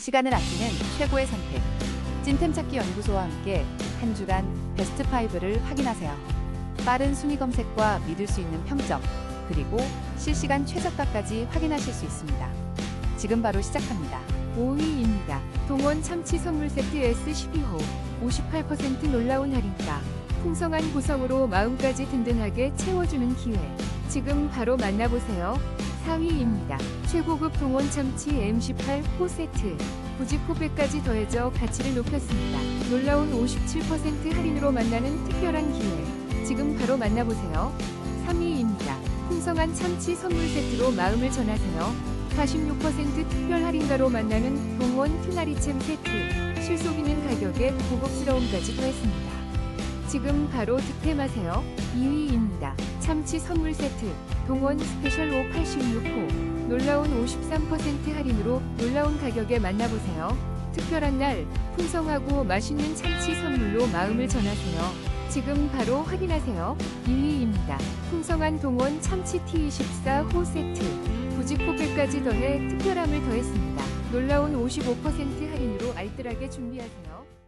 시간을 아끼는 최고의 선택. 찐템 찾기 연구소와 함께 한 주간 베스트 5를 확인하세요. 빠른 순위 검색과 믿을 수 있는 평점, 그리고 실시간 최저가까지 확인하실 수 있습니다. 지금 바로 시작합니다. 5위입니다. 동원 참치 선물 세트 S12호 58% 놀라운 할인가. 풍성한 구성으로 마음까지 든든하게 채워주는 기회. 지금 바로 만나보세요. 4위입니다. 최고급 동원 참치 M18 호 세트. 부지코백까지 더해져 가치를 높였습니다. 놀라운 57% 할인으로 만나는 특별한 기회. 지금 바로 만나보세요. 3위입니다. 풍성한 참치 선물 세트로 마음을 전하세요. 46% 특별 할인가로 만나는 동원 튜나리챔 세트. 실속 있는 가격에 고급스러움까지 더했습니다. 지금 바로 득템하세요. 2위입니다. 참치 선물 세트. 동원 스페셜 5 86호. 놀라운 53% 할인으로 놀라운 가격에 만나보세요. 특별한 날 풍성하고 맛있는 참치 선물로 마음을 전하세요. 지금 바로 확인하세요. 2위입니다. 풍성한 동원 참치 T24 호 세트. 부지코백까지 더해 특별함을 더했습니다. 놀라운 55% 할인으로 알뜰하게 준비하세요.